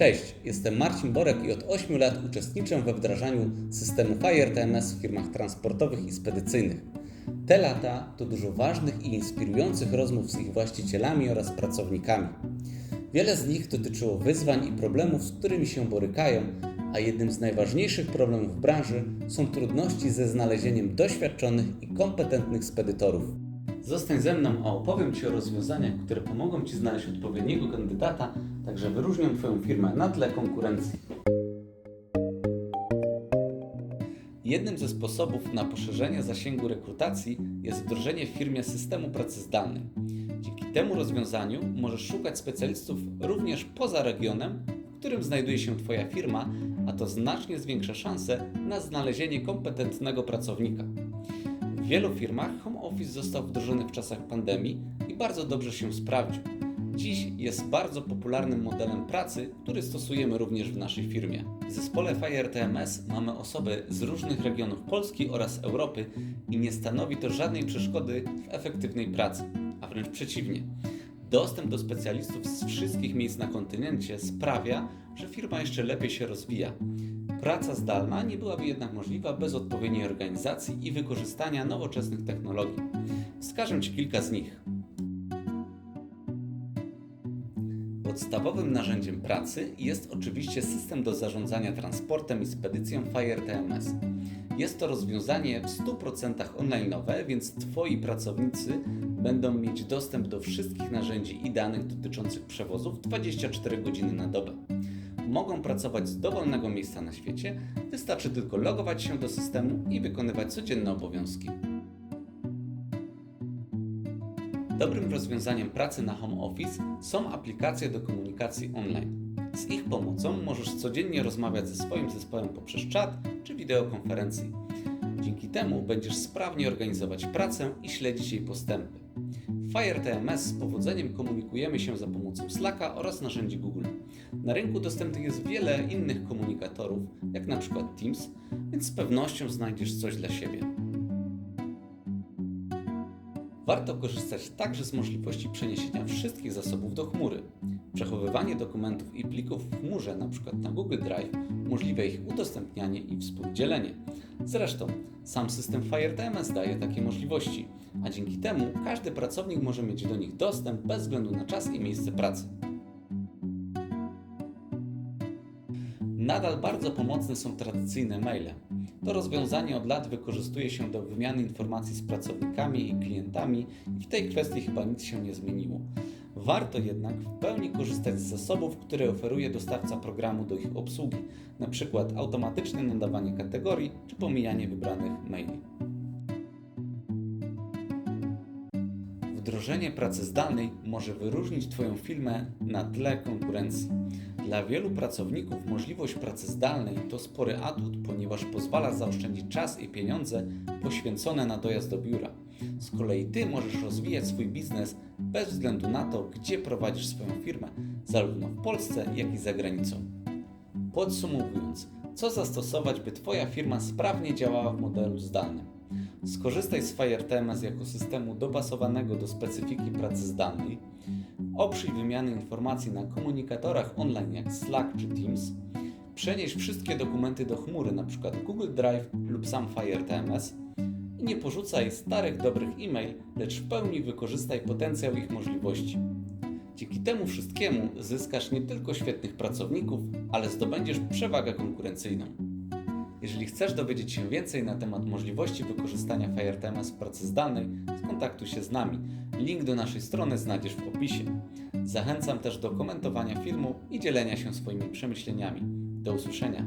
Cześć, jestem Marcin Borek i od 8 lat uczestniczę we wdrażaniu systemu Fire TMS w firmach transportowych i spedycyjnych. Te lata to dużo ważnych i inspirujących rozmów z ich właścicielami oraz pracownikami. Wiele z nich dotyczyło wyzwań i problemów, z którymi się borykają, a jednym z najważniejszych problemów w branży są trudności ze znalezieniem doświadczonych i kompetentnych spedytorów. Zostań ze mną, a opowiem Ci o rozwiązaniach, które pomogą Ci znaleźć odpowiedniego kandydata, także wyróżnią Twoją firmę na tle konkurencji. Jednym ze sposobów na poszerzenie zasięgu rekrutacji jest wdrożenie w firmie systemu pracy zdalnej. Dzięki temu rozwiązaniu możesz szukać specjalistów również poza regionem, w którym znajduje się Twoja firma, a to znacznie zwiększa szanse na znalezienie kompetentnego pracownika. W wielu firmach home office został wdrożony w czasach pandemii i bardzo dobrze się sprawdził. Dziś jest bardzo popularnym modelem pracy, który stosujemy również w naszej firmie. W zespole Fire TMS mamy osoby z różnych regionów Polski oraz Europy i nie stanowi to żadnej przeszkody w efektywnej pracy, a wręcz przeciwnie. Dostęp do specjalistów z wszystkich miejsc na kontynencie sprawia, że firma jeszcze lepiej się rozwija. Praca zdalna nie byłaby jednak możliwa bez odpowiedniej organizacji i wykorzystania nowoczesnych technologii. Wskażę Ci kilka z nich. Podstawowym narzędziem pracy jest oczywiście system do zarządzania transportem i spedycją Fire TMS. Jest to rozwiązanie w 100% online'owe, więc Twoi pracownicy będą mieć dostęp do wszystkich narzędzi i danych dotyczących przewozów 24 godziny na dobę. Mogą pracować z dowolnego miejsca na świecie, wystarczy tylko logować się do systemu i wykonywać codzienne obowiązki. Dobrym rozwiązaniem pracy na home office są aplikacje do komunikacji online. Z ich pomocą możesz codziennie rozmawiać ze swoim zespołem poprzez czat czy wideokonferencji. Dzięki temu będziesz sprawnie organizować pracę i śledzić jej postępy. W Fire TMS z powodzeniem komunikujemy się za pomocą Slacka oraz narzędzi Google. Na rynku dostępnych jest wiele innych komunikatorów, jak na przykład Teams, więc z pewnością znajdziesz coś dla siebie. Warto korzystać także z możliwości przeniesienia wszystkich zasobów do chmury. Przechowywanie dokumentów i plików w chmurze, np. na Google Drive, umożliwia ich udostępnianie i współdzielenie. Zresztą sam system Fire TMS daje takie możliwości, a dzięki temu każdy pracownik może mieć do nich dostęp bez względu na czas i miejsce pracy. Nadal bardzo pomocne są tradycyjne maile. To rozwiązanie od lat wykorzystuje się do wymiany informacji z pracownikami i klientami i w tej kwestii chyba nic się nie zmieniło. Warto jednak w pełni korzystać z zasobów, które oferuje dostawca programu do ich obsługi, np. automatyczne nadawanie kategorii czy pomijanie wybranych maili. Wdrożenie pracy zdalnej może wyróżnić Twoją firmę na tle konkurencji. Dla wielu pracowników możliwość pracy zdalnej to spory atut, ponieważ pozwala zaoszczędzić czas i pieniądze poświęcone na dojazd do biura. Z kolei Ty możesz rozwijać swój biznes bez względu na to, gdzie prowadzisz swoją firmę, zarówno w Polsce, jak i za granicą. Podsumowując, co zastosować, by Twoja firma sprawnie działała w modelu zdalnym? Skorzystaj z Fire TMS jako systemu dopasowanego do specyfiki pracy zdalnej. Oprzyj wymiany informacji na komunikatorach online jak Slack czy Teams. Przenieś wszystkie dokumenty do chmury, np. Google Drive lub sam Fire TMS. I nie porzucaj starych, dobrych e-mail, lecz w pełni wykorzystaj potencjał ich możliwości. Dzięki temu wszystkiemu zyskasz nie tylko świetnych pracowników, ale zdobędziesz przewagę konkurencyjną. Jeżeli chcesz dowiedzieć się więcej na temat możliwości wykorzystania FireTMS w pracy zdalnej, skontaktuj się z nami. Link do naszej strony znajdziesz w opisie. Zachęcam też do komentowania filmu i dzielenia się swoimi przemyśleniami. Do usłyszenia.